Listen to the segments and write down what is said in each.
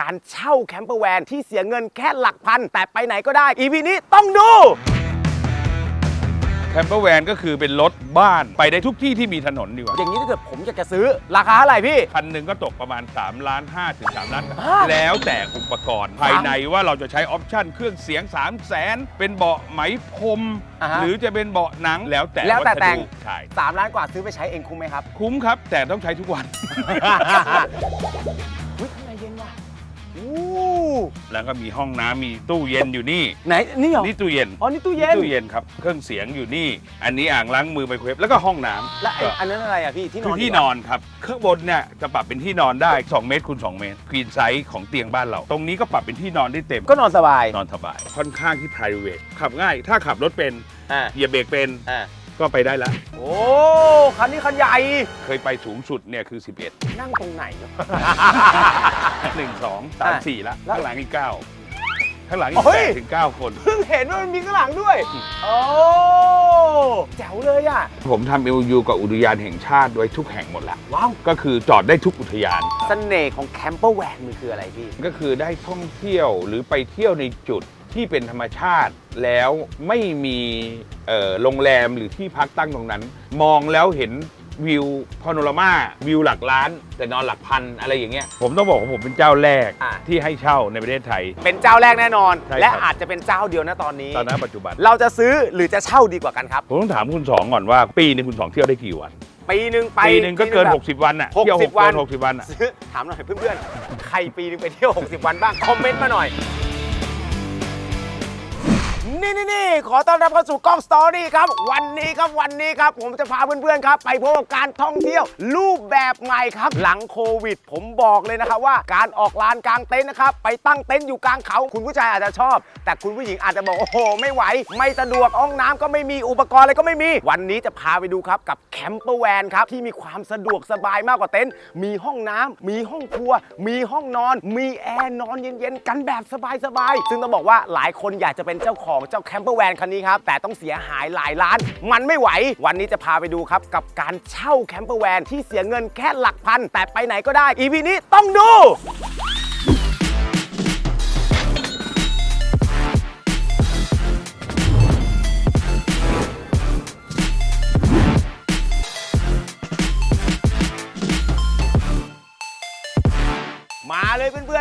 การเช่าแคมเปอร์แวนที่เสียเงินแค่หลักพัน แต่ไปไหนก็ได้ EP นี้ต้องดู แคมเปอร์แวนก็คือเป็นรถบ้านไปได้ทุกที่ที่มีถนนดีกว่าอย่างนี้ถ้าเกิดผมอยากจะซื้อราคาเท่าไหร่พี่ คันหนึ่งก็ตกประมาณ3ล้าน5ถึง3ล้านฮะแล้วแต่อุปกรณ์ภายในว่าเราจะใช้ออปชั่นเครื่องเสียง 3 0 0แสนเป็นเบาะไหมพรม อ่าฮะ หรือจะเป็นเบาะหนังแล้วแต่แล้วแต่วัสดุแต่งใช่3ล้านกว่าซื้อไปใช้เองคุ้มไหมครับ คุ้มครับ แต่ต้องใช้ทุกวัน แล้วก็มีห้องน้ำมีตู้เย็นอยู่นี่ ไหนนี่เหรอนี่ตู้เย็นอ๋อนี่ตู้เย็นตู้เย็นครับ เครื่องเสียงอยู่นี่ อันนี้อ่างล้างมือไมโครเวฟแล้วก็ห้องน้ำและไอ้อันนั้นอะไรอะพี่ที่นคืออนที่ดีกนว่าอนครับข้างบนเนี่ยจะปรับเป็นที่นอนได้ 2 เมตรคูณ2เมตรควีนไซส์ของเตียงบ้านเรา ตรงนี้ก็ปรับเป็นที่นอนได้เต็มก็นอนสบายนอนสบาย ค่อนข้างที่ private ขับง่าย ถ้าขับรถเป็นอ่าเหยียบเบรกเป็น อ่า ก็ไปได้แล้วโอ้คันนี้คันใหญ่ เคยไปสูงสุดเนี่ยคือ 11นั่งตรงไหน1 2 3 4ละแล้วข้างหลังอีก 9 ข้างหลังอีกเฮ้ย 8ถึง 9 คน เพิ่งเห็นว่ามันมีข้างหลังด้วย โอ้แจ๋วเลยอะ ผมทำ MOU กับอุทยานแห่งชาติไว้ทุกแห่งหมดละ ว้าวก็คือจอดได้ทุกอุทยาน เสน่ห์ของแคมเปอร์แวนมันคืออะไรพี่ ก็คือได้ท่องเที่ยวหรือไปเที่ยวในจุด ที่เป็นธรรมชาติแล้วไม่มีเอ่อโรงแรมหรือที่พักตั้งตรงนั้น มองแล้วเห็นวิวพาโนรามาวิวหลักล้าน แต่นอนหลักพันอะไรอย่างเงี้ยผมต้องบอกว่าผมเป็นเจ้าแรกอะ ที่ให้เช่าในประเทศไทย เป็นเจ้าแรกแน่นอน ใช่ครับ และอาจจะเป็นเจ้าเดียวนะตอนนี้ ตอนนั้นปัจจุบัน เราจะซื้อหรือจะเช่าดีกว่ากันครับ ผมต้องถามคุณสองก่อนว่า ปีหนึงคุณสองเที่ยวได้กี่วันปีหนึ่งไปปีหนึ่งก็เกินปีแบบ 60 วันอะเที่ยว60วันหกสิบวันอะ ซื้อถามหน่อยเพื่อนๆ ใครปีนึงไปเที่ยว 60 วันบ้าง คอมเมนต์มาหน่อย นี่นี่นี่ขอต้อนรับเข้าสู่กล้องสตอรี่ครับ วันนี้ครับวันนี้ครับ ผมจะพาเพื่อนๆครับ ไปพบกับการท่องเที่ยว รูปแบบใหม่ครับ หลังโควิด ผมบอกเลยนะครับว่าการออกลานกลางเต็นท์นะครับ ไปตั้งเต็นท์อยู่กลางเขาคุณผู้ชายอาจจะชอบ แต่คุณผู้หญิงอาจจะบอกโอ้โห ไม่ไหว ไม่สะดวกห้องน้ำก็ไม่มีอุปกรณ์อะไรก็ไม่มี วันนี้จะพาไปดูครับกับแคมเปอร์แวนครับที่มีความสะดวกสบายมากกว่าเต็นท์มีห้องน้ำมีห้องครัว มีห้องนอน มีแอร์นอนเย็นๆกันแบบสบายๆซึ่งต้องบอกว่าหลายคนอยากจะเป็นเจ้าของเจ้าแคมเปอร์แวนคันนี้ครับ แต่ต้องเสียหายหลายล้าน มันไม่ไหว วันนี้จะพาไปดูครับ กับการเช่าแคมเปอร์แวนที่เสียเงินแค่หลักพัน แต่ไปไหนก็ได้ อีพีนี้ต้องดู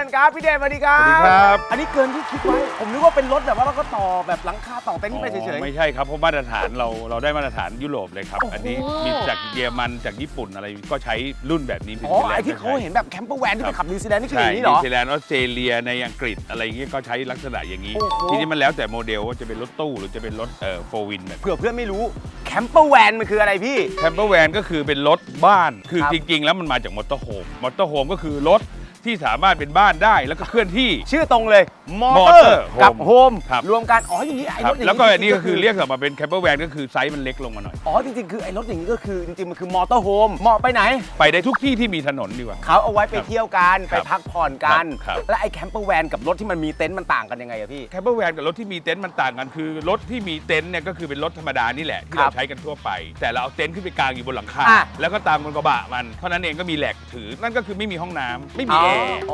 นๆครับพี่เดชสวัสดีครับ สวัสดีครับ อันนี้เกินที่คิดไว้ ผมนึกว่าเป็นรถแบบว่าเราก็ต่อแบบหลังคาต่อเต็นท์ไปเฉอ๋อยไม่ใช่ครับ เพราะมาตรฐานเราเราได้มาตรฐานยุโรปเลยครับโอ้โหอันนี้มีจากเยอรมันจากญี่ปุ่นอะไรก็ใช้รุ่นแบบนี้ๆเป็นอ๋อแรกไอที่เขาเห็นแบบแคมเปอร์แวนที่ไปขับนิวซีแลนด์นี่คืออใช่ย่างนี้เหรนิอวซีแลนด์ออสเตรเลียในอังกฤษอะไรอย่างเงี้ยก็ใช้ลักษณะอย่างนี้ โอ้โห ทีนี้มันแล้วแต่โมเดลว่าจะเป็นรถตู้หรือจะเป็นรถเอ่อโฟวินแบบ เผื่อเพื่อนไม่รู้แคมเปอร์แวนมันคืออะไรพี่ แคมเปอร์แวนก็คือเป็นรถบ้าน คือครับจริงๆ แล้วมันมาจากมอเตอร์โฮม มอเตอร์โฮมก็คือรถ ที่สามารถเป็นบ้านได้แล้วก็เคลื่อนที่ ชื่อตรงเลยมอเตอ Motor ร์กับโฮมครับ รวมกันอ๋ออย่างนี้ไอ้ครรับถอย่างแล้วก็อันนี้ก็คือเรียกออกมาเป็นแคมเปอร์แวนก็คือไซส์มันเล็กลงมาหน่อย อ๋อจริงๆคือไอ้รถอย่างนี้ก็คือจริงๆมันคือมอเตอร์โฮมเหมาะไปไหน ไปได้ทุกที่ที่มีถนนดีกว่า เขาเอาไว้ไปเที่ยวกันคไปรับพักผ่อนกัน ครับ และไอ้แคมเปอร์แวนกับรถที่มันมีเต็นท์มันต่างกันยังไงอะพี่ แคมเปอร์แวนกับรถที่มีเต็นท์มันต่างกันคือรถที่มีเต็นท์เนี่ยก็คือเป็นรถธรรมดานี่แหละ ที่ครัเราบใช้กันทั่วไป แต่เราเอาเต็นท์ขึ้นไปกางอยู่บนหลังคา อะแล้วก็ตามบนกระบะมัน เท่านั้นเองก็มีแหลกถือนั่นก็คือไม่มีห้องน้ำไม่มีแอร์อ๋อ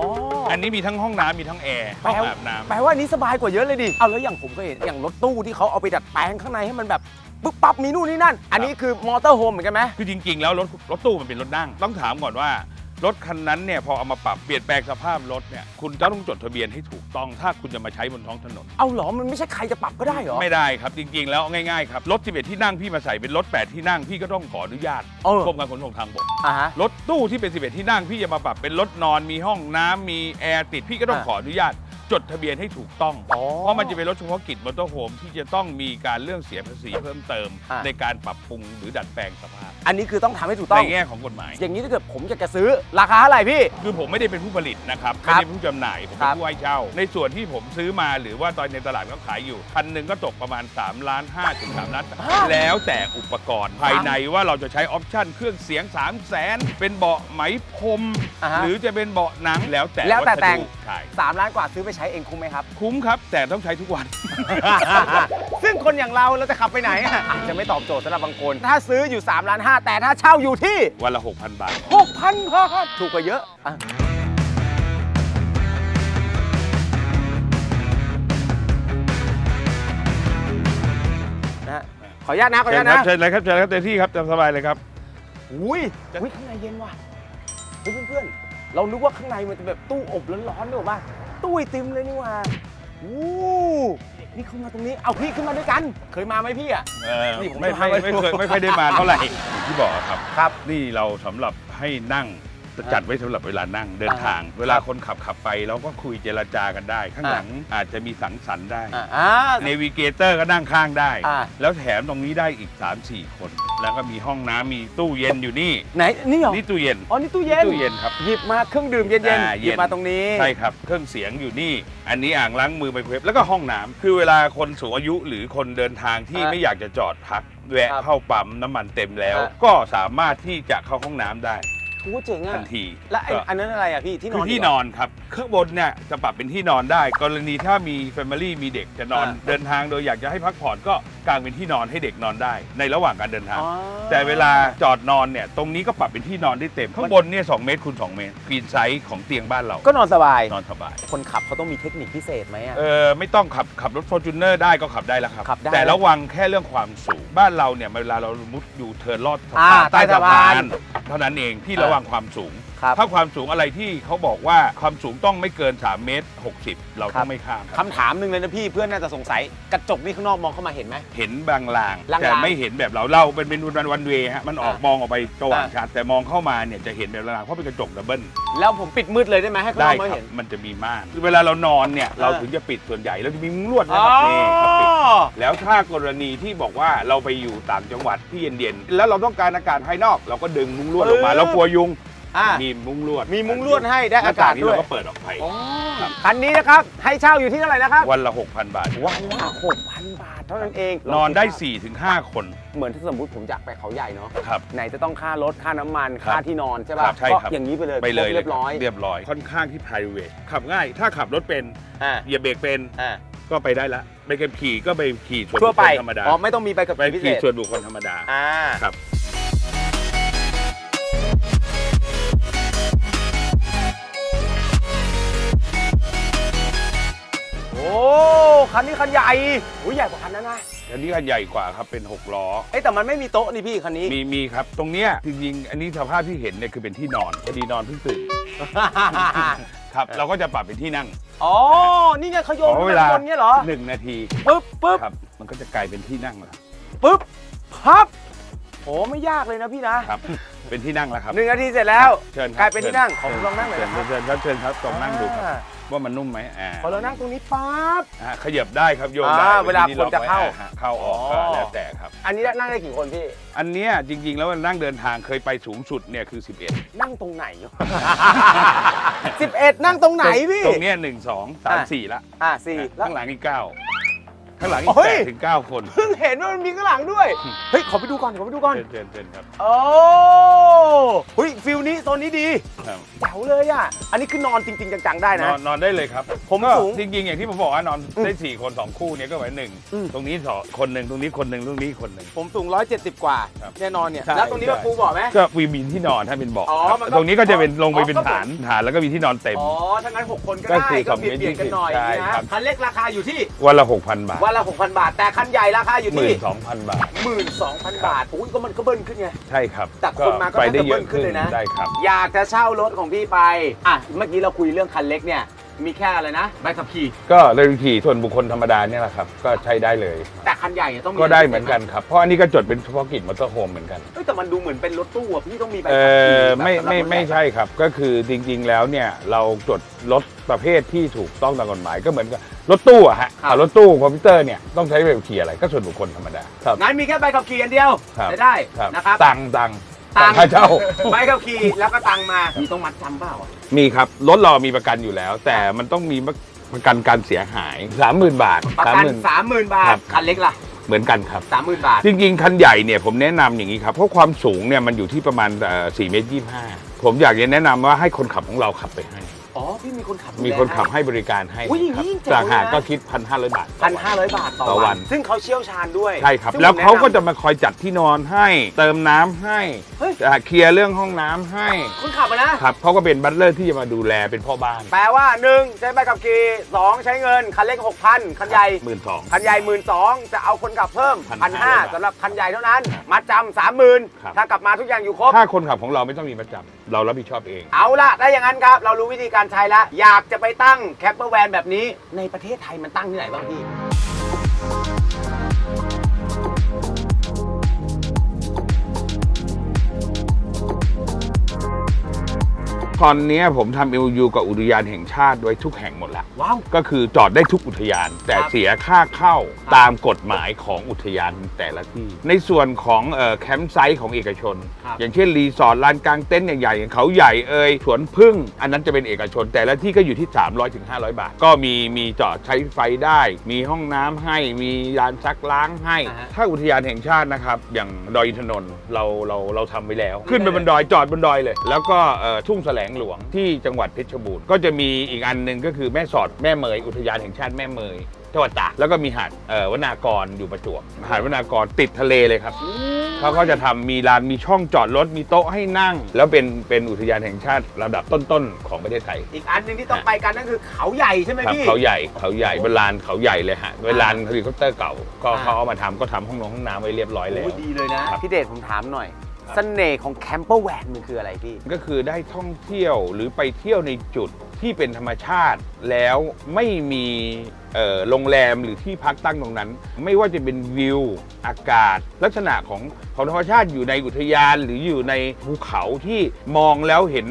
อันนี้มีทั้งห้องน้ำมีทั้งแอร์ห้องอาบน้ำแปลว่าอันนี้สบายกว่าเยอะเลยดิ เอาแล้วอย่างผมก็เห็นอย่างรถตู้ที่เขาเอาไปดัดแปลงข้างในให้มันแบบปึ๊บปั๊บมีนู่นนี่นั่น อันนี้คือมอเตอร์โฮมเหมือนกันไหมคือจริง ๆ แล้วรถรถตู้มันเป็นรถนั่ง ต้องถามก่อนว่า รถคันนั้นเนี่ยพอเอามาปรับเปลี่ยนแปลงสภาพรถเนี่ยคุณจะต้องจดทะเบียนให้ถูกต้อง ถ้าคุณจะมาใช้บนท้องถนน เอาเหรอ มันไม่ใช่ใครจะปรับก็ได้เหรอ ไม่ได้ครับ จริง ๆ แล้วง่ายๆครับ รถ 11 ที่นั่งพี่มาใส่เป็นรถ 8 ที่นั่งพี่ก็ต้องขออนุญาตเออกรมการขนส่งทางบกอ่าฮะ รถตู้ที่เป็น 11 ที่นั่งพี่จะมาปรับเป็นรถนอนมีห้องน้ำมีแอร์ติดพี่ก็ต้องอะ ขออนุญาต จดทะเบียนให้ถูกต้อง อ๋อเพราะมันจะเป็นรถเฉพาะกิจมอเตอร์โฮมที่จะต้องมีการเรื่องเสียภาษีเพิ่มเติม อะ ในการปรับปรุงหรือดัดแปลงสภาพ อันนี้คือต้องทำให้ถูกต้ในอง แง่ของกฎหมาย อย่างนี้ถ้าเกิดผมอยากจะซื้อราคาเท่าไหร่พี่ คือผมไม่ได้เป็นผู้ผลิตนะครับครัไม่บได้เป็นผู้จำหน่ายผมครัเป็นบผู้ให้เช่า ในส่วนที่ผมซื้อมาหรือว่าตอนในตลาดเขาขายอยู่คันหนึ่งก็ตกประมาณ3ล้าน5ถึง3ล้านแล้วแต่อุปกรณ์ภายในว่าเราจะใช้ออปชั่นเครื่องเสียง 3 0 0แสนเป็นเบาะไหมพรมอ่าฮะหรือจะเป็นเบาะหนังแล้วแต่แล้วแต่วัสดุแต่งใช่สามล้านกว่าซื้อไปใช้เองคุ้มไหมครับ คุ้มครับ แต่ต้องใช้ทุกวัน ซึ่งคนอย่างเราเราจะขับไปไหนอะจะไม่ตอบโจทย์สำหรับบางคน ถ้าซื้ออยู่3ล้าน5แต่ถ้าเช่าอยู่ที่ วันละ 6,000 บาท 6,000บาทถูกกว่าเยอะนะขออนุญาตนะขออนุเชิญาตนะ เชิญเลยครับเชิญเลยครับเต็มที่ครับตามสบายเลยครับ อุ้ยอุ้ยข้างในเย็นว่ะเพื่อนเพื่อนเรานึกว่าข้างในมันจะแบบตู้อบร้อนๆด้วยป่ะ ตู้ไอติมเลยนี่หว่าอู้นี่เข้ามาตรงนี้เอาพี่ขึ้นมาด้วยกัน เคยมาไหมพี่อะ เออนี่ผมไม่จะพาไม่ไปไม่ดูเคยไม่ค่อยได้มาเท่าไหร่อย่างที่บอกครับ ครับ นี่เราสำหรับให้นั่ง จัดไว้สำหรับเวลานั่งเดินทางอ่าเวลาคนขับขับไปเราก็คุยเจรจากันได้ ข้างหลังอาจจะมีสังสรรค์ได้อ่าอ่า เนวิเกเตอร์ก็นั่งข้างได้ อ่า แล้วแถมตรงนี้ได้อีก 3-4 คน แล้วก็มีห้องน้ำมีตู้เย็นอยู่นี่ ไหนนี่เหรอนี่ตู้เย็น อ๋อนี่ตู้เย็นตู้เย็นครับหยิบมาเครื่องดื่มเย็นอ่าๆหยิบมาตรงนี้ใช่ครับ เครื่องเสียงอยู่นี่ อันนี้อ่างล้างมือไมโครเวฟแล้วก็ห้องน้ำคือเวลาคนสูงอายุหรือคนเดินทางที่อ่าไม่อยากจะจอดพัก แวะครับเข้าปั๊มน้ำมันเต็มแล้วอ่าก็สามารถที่จะเข้าห้องน้ำได้ โอ้เจ๋งอะทันทีและไอ้ก็อันนั้นอะไรอะพี่ที่นคืออนที่นอนครับข้างบนเนี่ยจะปรับเป็นที่นอนได้ กรณีถ้ามีแฟมิลี่มีเด็กจะนอนอ่าเดินทางโดยอยากจะให้พักผ่อนก็กางเป็นที่นอนให้เด็กนอนได้ ในระหว่างการเดินทาง อ๋อแต่เวลาจอดนอนเนี่ยตรงนี้ก็ปรับเป็นที่นอนได้เต็มข้างบนเนี่ยสเมตรคูณ2เมตรฟีนไซส์ของเตียงบ้านเราก็นอนสบาย นอนสบายคนขับเขาต้องมีเทคนิคพิเศษไหมอะ เออไม่ต้องขับขับรถฟอร์จูเนอร์ได้ก็ขับได้แล้วครับ ขับได้ แต่ระวังแค่เรื่องความสูง บ้านเราเนี่ยเวลาเรามุดอยู่เทิร์นลอดสะอ่าพานใต้ใต้สะสะพาพาน นเท่านั้นเองที่ระวังความสูง ครับถ้าความสูงอะไรที่เขาบอกว่าความสูงต้องไม่เกิน 3 เมตร 60 เราครัต้อบงไม่ข้ามครับคำถามหนึ่งเลยนะพี่เพื่อนน่าจะสงสัย กระจกนี่ข้างนอกมองเข้ามาเห็นไหม เห็นบางลาง ลางๆแต่ไม่เห็นแบบเราเราเป็นเป็นวันวันเวฮะมันออกอ่ามองออกไปสว่างอ่าชัดแต่มองเข้ามาเนี่ยจะเห็นแบบลางๆเพราะเป็นกระจกดับเบิล แล้วผมปิดมืดเลยได้ไหมให้ข้างนได้อกไม่ครับ เห็น มันจะมีม่าน เวลาเรานอนเนี่ย เราอ่าถึงจะปิดส่วนใหญ่เราจะมีมุ้งลวดนะครับนี่ครับปิดแล้วถ้ากรณีที่บอกว่าเราไปอยู่ต่างจังหวัดที่เย็นๆ แล้วเราต้องการอากาศภายนอก เราก็ดึงมุ้งลวดออกมา เออ แล้วกลัวยุง อะมีมุ้งลวดมีมุ้งลวดให้ได้อากาศหน้นี้ด้วยเราก็เปิดออกไปอ๋อครับ คันนี้นะครับ ให้เช่าอยู่ที่เท่าไหร่นะครับ วันละ 6,000 บาท วันละ6,000บาทเท่านั้นเองนอนได้ลงคิว่า4-5 คนเหมือนถ้าสมมติผมอยากไปเขาใหญ่เนาะ ครับ ไหนจะต้องค่ารถ ค่าน้ำมัน ครับ ค่าที่นอนใช่ครัป่ะบใช่ก็ครับอย่างนี้ไปเลยไปเลยเรียบร้อย เรียบร้อย ค่อนข้างที่ private ขับง่าย ถ้าขับรถเป็นอ่า เหยียบเบรกเป็นอ่าก็ไปได้ละไปกับขี่ก็ไปขี่ส่วนทั่วบุคไปคลธรรมดาอ๋อไม่ต้องมีใบขับไปขี่พิเศขี่ษส่วนบุคคลธรรมดา อ่า ครับ คันนี้คันใหญ่โอ้ยใหญ่กว่าคันนั้นนะอันนี้คันใหญ่กว่าครับเป็น6ล้อ เอ้ยแต่มันไม่มีโต๊ะนี่พี่คันนี้ มีมีครับตรงเนี้ยจริงๆอันนี้สภาพที่เห็นเนี่ยคือเป็นที่นอนพอดีนอนเพิ่งตื่นครับเราก็จะปรับเป็นที่นั่งอ๋อ นี่ไงเขาโยนเพราะขึ้เวนลามาบนเนี้ยเหรอหนึ่งนาทีปึ๊บปึ๊บครับมันก็จะกลายเป็นที่นั่งแล้วปึ๊บพับโอ้ไม่ยากเลยนะพี่นะครับ เป็นที่นั่งแล้วครับหนึ่งนาทีเสร็จแล้ว เชิญครับกลายเป็นที่นั่งขอเชิญลองนั่งหน่อยเชิญนะครับเชิญครับเชิญครับลองนั่งดูครับอ่า ว่ามันนุ่มไหมอ่าพอเรานั่งตรงนี้ปั๊บ อ่าขยับได้ครับโยนได้อ่าเวลาที่คนจะเข้าล็อกไว้อ่ฮเข้าออกก็อ๋อ แล้วแต่ครับ อันนี้นั่งได้กี่คนพี่ อันเนี้ยจริง ๆ แล้วมันนั่งเดินทางเคยไปสูงสุดเนี่ยคือ 11 นั่งตรงไหนสิบเอ็ดนั่งตรงไหนพี่ ตรงเนี้ยหนึ่งสองสามสี่ละอะสี่แล้วข้างหลังอีกเก้า ข้างหลังอีโอ้กยแปดถึงเก้าคนเพิ่งเห็นว่ามันมีข้างหลังด้วย เฮ้ย ขอไปดูก่อน ขอไปดูก่อน เชิญเชิญเชิญครับโอ้เฮ้ยฟิลนี้โซนนี้ดีครับแจ๋วเลยอะ อันนี้คือนอนจริง ๆ จัง ๆ ได้นนะ อนนอนได้เลยครับผมก็สูงจริงๆอย่างที่ผมบอกว่านอนอืมได้4คน2คู่เนี่ยก็ไว้หนึ่งอืม ตรงนี้สองคนหนึ่งตรงนี้คนหนึ่งตรงนี้คนหนึ่ง ผมสูง 170 กว่า ครับแน่นอนเนี่ย ใช่แล้วตรงนี้ว่าใช่ ปูบอกไหม ก็วีมีที่นอนถ้าเป็นเบอกอ๋อครับมันก็ตรงนี้ก็จะเป็นลงไปอ๋อเป็นก็เหมือนฐานฐานแล้วก็มีที่นอนเต็ม อ๋อ ถ้างั้น 6 คนก็ก็ได้ คือก็สองเบียดเมตรเบียดกันหน่อยใช่นี่นะครับคันเล็กราคาอยู่ที่วันละ6,000 บาท วันละ 6,000 บาท แต่คันใหญ่ราคาอยู่หมื่ที่นสองพันบาท 12,000 บาทอุ้ยก็มันก็เบิ้ลขึ้นไง ใช่ครับแต่คนมาก็ไปได้น่าจะเยอะเบิ้ลขึ้ขึ้นนเลยนะ ได้ครับ อยากจะเช่ารถของพี่ไป อะ เมื่อกี้เราคุยเรื่องคันเล็กเนี่ย มีแค่อะไรนะใบขับขี่ ก็เลยขี่ส่วนบุคคลธรรมดาเนี่ยแหละครับ ก็ใช้ได้เลย แต่คันใหญ่เนี่ยต้องมีก็ได้เหมือนกันครับ เพราะอันนี้ก็จดเป็นเฉพาะกิจมอเตอร์โฮมเหมือนกันเฮ้ยแต่มันดูเหมือนเป็นรถตู้อะพี่ต้องมีใบเอขับขี่อแบบไม่สำหรับไม่คนไม่แก่ใช่ครับ ก็คือจริงๆแล้วเนี่ยเราจดรถประเภทที่ถูกต้องตามกฎหมายก็เหมือนกับรถตู้อะฮะเอารถตู้คอมพิวเตอร์เนี่ยต้องใช้ใบขับขี่อะไรก็ส่วนบุคคลธรรมดาครับ งั้นมีแค่ใบขับขี่อันเดียวครับจะได้ครับนะครับ ตังค์ตังค์ ตังค์ค่าเช่า ใบขับขี่แล้วก็ตังค์มามีต้องมัดจำเปล่าอะมีครับ รถเรามีประกันอยู่แล้ว แต่มันต้องมีประกันการเสียหาย 30,000 บาทประกัน30,000 สามหมื่นบาทครับ คันเล็กล่ะเหมือนกันครับ สามหมื่นบาท จริงๆ คันใหญ่เนี่ยผมแนะนำอย่างนี้ครับ เพราะความสูงเนี่ยมันอยู่ที่ประมาณ4เมตร25 ผมอยากจะแนะนำว่าให้คนขับของเราขับไปให้ อ๋อพี่มีคนขับดูแล มีคนขับให้บริการให้อุ๊ยอย่างครันี้บเจ๋งต่างหากเลยนะ ก็คิดพันห้าร้อยบาทพันห้าร้อยบาทต่อต่อวัวัน น ซึ่งเขาเชี่ยวชาญด้วยใช่ครับ ซึ่งแล้วผมเขาก็แนนำจะมาคอยจัดที่นอนให้ เติมน้ำให้เฮ้ย อ่าเคลียร์เรื่องห้องน้ำให้คุณขับมานะ ครับเขาก็เป็นบัตเลอร์ที่จะมาดูแลเป็นพ่อบ้านแปลว่า 1 ใช้ใบขับขี่2ใช้เงิน คันเล็ก 6,000 คันใหญ่ หมื่นสอง คันใหญ่หมื่นสองจะเอาคนขับเพิ่ม1,500พันห้าสำหรับคันใหญ่เท่านั้น มัดจำสามหมื่นครับ ถ้ากลับมาทุกอย่างอยู่ครบ ถ้าคนขับของเราไม่ต้องมีประจำ เรารับผิดชอบเอง เอาล่ะถ้าอย่างนั้นครับ เรารู้วิธีการใช้แล้ว อยากจะไปตั้งแคปเปอร์แวนแบบนี้ ในประเทศไทยมันตั้งที่ไหนบ้างพี่ ตอนเนี้ยผมทำเอยูกับอุทยานแห่งชาติไว้ทุกแห่งหมดแล้ว ว้าว ก็คือจอดได้ทุกอุทยาน แต่ครับเสียค่าเข้าครับตามกฎหมายของอุทยานแต่ละที่ ในส่วนของเอ่อแคมป์ไซต์ของเอกชน ครับอย่างเช่นรีสอร์ทลานกลางต็นท์ใหญ่ๆอย่างเขาใหญ่เอ่ยสวนพึ่ง อันนั้นจะเป็นเอกชน แต่ละที่ก็อยู่ที่ 300ถึง500 บาท ก็มีมีจอดใช้ไฟได้ มีห้องน้ำให้มีลานซักล้างให้ อ่าฮะ ถ้าอุทยานแห่งชาตินะครับ อย่างดอยอินทนนท์เราเราเราทำไว้แล้ว ขึ้นไปบนดอยจอดบนดอยเลย แล้วก็เอ่อทุ่งแสลงหลวงที่จังหวัดเพชรบูรณ์ก็จะมีอีกอันหนึ่งก็คือแม่สอดแม่เมยอุทยานแห่งชาติแม่เมยจังหวัดตากแล้วก็มีหาดเอ่อวนากรอยู่ประจวบหาดวนากรติดทะเลเลยครับเขาก็จะทำมีลานมีช่องจอดรถมีโต๊ะให้นั่ง แล้วเป็นเป็นอุทยานแห่งชาติระดับต้นๆของประเทศไทย อีกอันหนึ่งที่ต้องไปกันนั่นคือเขาใหญ่ใช่ไหมครับพี่ เขาใหญ่เขาใหญ่เป็นลานเขาใหญ่เลยฮะเป็นลานเฮลิคอปเตอร์เก่า ก็อ่า เขาเอามาทำก็ทำห้องนงห้องน้ำไว้เรียบร้อยแล้ว โอ้ยดีเลยนะครับพี่เดชผมถามหน่อย เสน่ห์ของแคมเปอร์แวนมันคืออะไรพี่ ก็คือได้ท่องเที่ยวหรือไปเที่ยวในจุดที่เป็นธรรมชาติ แล้วไม่มีเอ่อโรงแรมหรือที่พักตั้งตรงนั้น ไม่ว่าจะเป็นวิวอากาศ ลักษณะของของธรรมชาติอยู่ในอุทยานหรืออยู่ในภูเขาที่มองแล้วเห็น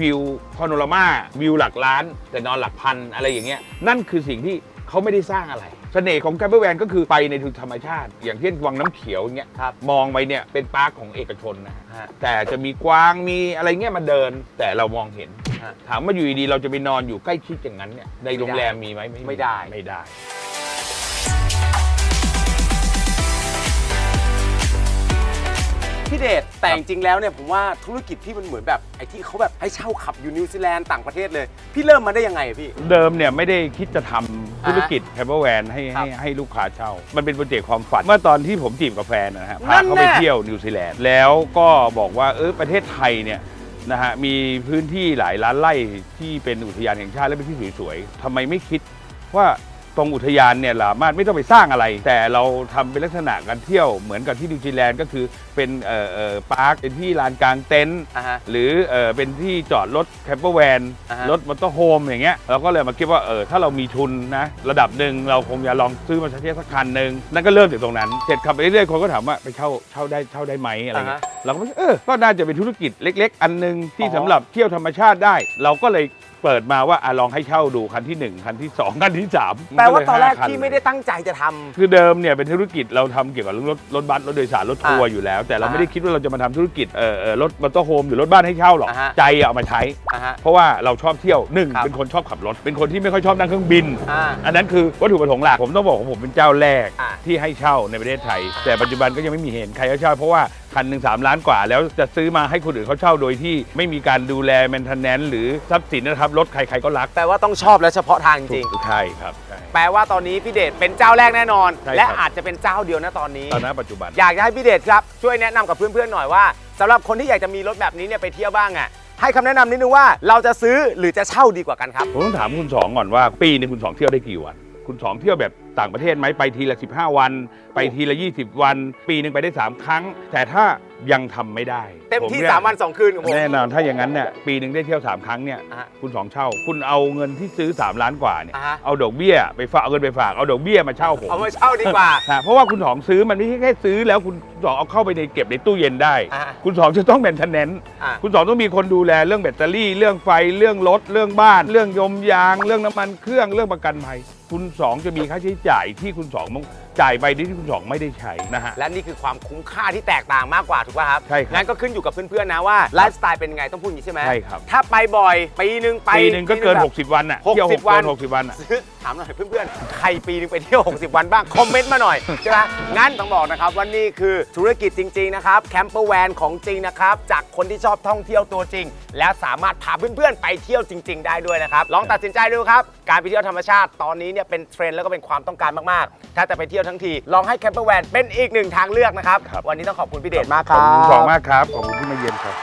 วิวพาโนรามาวิวหลักล้าน แต่นอนหลักพันอะไรอย่างเงี้ยนั่นคือสิ่งที่เขาไม่ได้สร้างอะไร เสน่ห์ของแคมเปอร์แวนก็คือไปในทุนธรรมชาติ อย่างเช่นวังน้ำเขียวอย่างเงี้ยครับ มองไปเนี่ยเป็นปาร์คของเอกชนนะฮะฮะแต่จะมีกวางมีอะไรเงี้ยมาเดิน แต่เรามองเห็น ฮะ ถามว่าอยู่ดีๆเราจะไปนอนอยู่ใกล้ชิดอย่างนั้นเนี่ยในโรงแรมมีไหมไม่ได้ ไม่ได้ พี่เดชแต่จริงๆแล้วเนี่ยผมว่าธุรกิจที่มันเหมือนแบบไอ้ที่เขาแบบให้เช่าขับอยู่นิวซีแลนด์ต่างประเทศเลย พี่เริ่มมาได้ยังไงอะพี่ เดิมเนี่ยไม่ได้คิดจะทำธุรกิจแคมเปอร์แวนให้ครัให้บให้ลูกค้าเช่า มันเป็นโปรเจกต์ความฝัน เมื่อตอนที่ผมจีบกับแฟนนะฮะนั่พานเขาไปแน่เที่ยวนิวซีแลนด์ แล้วก็บอกว่าเออประเทศไทยเนี่ยนะฮะมีพื้นที่หลายล้านไร่ที่เป็นอุทยานแห่งชาติและเป็นที่สวยๆทำไมไม่คิดว่า ตรงอุทยานเนี่ยสามารถไม่ต้องไปสร้างอะไร แต่เราทำเป็นลักษณะการเที่ยวเหมือนกับที่นิวซีแลนด์ก็คือเป็นเอ่อเอ่อปาร์คเป็นที่ลานกลางเต็นท์อ่าฮะ หรือเออเป็นที่จอดรถแคมเปอร์แวนอ่าฮะ รถมอเตอร์โฮมอย่างเงี้ยเราก็เลยมาคิดว่าเออถ้าเรามีทุนนะระดับหนึ่งเราคงจะลองซื้อมาใช้สักคันหนึ่งนั่นก็เริ่มจากตรงนั้นเสร็จขับไปเรื่อยๆคนก็ถามว่าไปเช่าเช่าได้เช่าได้ไหมอะไรเงี้ยอ่าฮะ เราก็ไม่เออก็น่าจะเป็นธุรกิจเล็ก ๆ อันหนึงที่อ๋อสำหรับเที่ยวธรรมชาติได้ เราก็เลยเปิดมาว่าอะลองให้เช่าดูคันที่หนึ่งคันที่สองคันที่สามแปลว่าตอนแรกห้คัพี่ไม่ได้ตั้งใจจะทำ คือเดิมเนี่ยเป็นธุรกิจเราทำเกี่ยวกับเรื่องรถรถบัสรถโดยสารรถทัวร์อ่าอยู่แล้ว แต่เราอ่าไม่ได้คิดว่าเราจะมาทำธุรกิจเออเออรถมอเตอร์โฮมหรือรถบ้านให้เช่าหรอกอ่าฮะ ใจอะเอามาใช้ อ่าฮะ เพราะว่าเราชอบเที่ยวหนึ่งครับ เป็นคนชอบขับรถ เป็นคนที่ไม่ค่อยชอบนั่งเครื่องบิน อ่า อันนั้นคือวัตถุประสงค์หลักผมต้องบอกว่าผมเป็นเจ้าแรกอ่าที่ให้เช่าในประเทศไทย แต่ปัจจุบันก็ยังไม่มีเห็นใครเขาเช่าเพราะว่า คันหนึ่งสามล้านกว่า แล้วจะซื้อมาให้คนอื่นเขาเช่าโดยที่ไม่มีการดูแลแมนเทนแนนหรือทรัพย์สินนะครับรถใครๆก็รักแปลว่าต้องชอบและเฉพาะทางจริง ใช่ครับใช่ แปลว่าตอนนี้พี่เดชเป็นเจ้าแรกแน่นอน ใช่ครับ และอาจจะเป็นเจ้าเดียวนะตอนนี้ ตอนนั้นปัจจุบัน อยากจะให้พี่เดชครับช่วยแนะนำกับเพื่อนๆหน่อยว่าสำหรับคนที่อยากจะมีรถแบบนี้เนี่ยไปเที่ยวบ้างอะให้คำแนะนำนิดนึงว่าเราจะซื้อหรือจะเช่าดีกว่ากันครับ ผมต้องถามคุณสองก่อนว่า ปีหนึงคุณสองเที่ยวได้กี่วัน คุณสองเที่ยวแบบ ต่างประเทศไหมไปทีละ 15 วัน ไปทีละ 20 วัน ปีหนึ่งไปได้ 3 ครั้ง แต่ถ้ายังทำไม่ได้เต็มที่ผย3วัน2คืนของผม แน่นอนถ้าอย่างนั้นเนี่ยปีหนึ่งได้เที่ยว 3 ครั้งเนี่ยอะฮะคุณสองเช่า คุณเอาเงินที่ซื้อ 3 ล้านกว่าเนี่ยอ่าฮะ เอาดอกเบี้ยไปฝากเอาเงินไปฝากเอาดอกเบี้ยมาเช่าผมเอามาเช่าดีกว่า ฮะเพราะว่าคุณสองซื้อมันไม่ใช่แค่ซื้อแล้วคุณสองเอาเข้าไปในเก็บในตู้เย็นได้ อ่าคุณสองจะต้องแมนเทนแนน อะ คุณสองต้องมีคนดูแลเรื่องแบตเตอรี่ เรื่องไฟเรื่องรถ เรื่องบ้าน เรื่องยมยาง เรื่องน้ำมันเครื่องเรื่องประกันภัย คุณสองจะมีค่าใช้จ่ายที่คุณสองมงจ่ายใบที่คุณสองไม่ได้ใช้นะฮะ และนี่คือความคุ้มค่าที่แตกต่างมากกว่าถูกป่ะครับใช่ครับงั้นก็ขึ้นอยู่กับเพื่อนๆนะว่าไลฟ์สไตล์เป็นยังไงต้องพูดอย่างนี้ใช่ไหมใช่ครับ ถ้าไปบ่อยปีหนึ่งไปปีหนึ่งก็เกินแบบ60 วันอะหกสิบเที่ยวหกวัน เกิน60 วันอะซื้อถามหน่อยเพื่อนๆ ใครปีนึงไปเที่ยว 60 วันบ้าง คอมเมนต์มาหน่อยใช่ไหมงั้นต้องบอกนะครับว่านี่คือธุรกิจจริงๆนะครับแคมเปอร์แวนของจริงนะครับจากคนที่ชอบท่องเที่ยวตัวจริง แล้วสามารถพาเพื่อนๆ ไปเที่ยวจริง ๆ ได้ด้วยนะครับลองตัดสินใจดูครับการไปเที่ยวธรรมชาติตอนนี้เนี่ยเป็นเทรนด์แล้วก็เป็นความต้องการมากๆ ถ้าจะไปเที่ยวทั้งที ลองให้แคมเปอร์แวนเป็นอีกหนึ่งทางเลือกนะครับครับวันนี้ต้องขอบคุณพี่เดชมากคขอบรับคุณคุณสองมากครับ ขอบคุณที่มาเยี่ยมครับ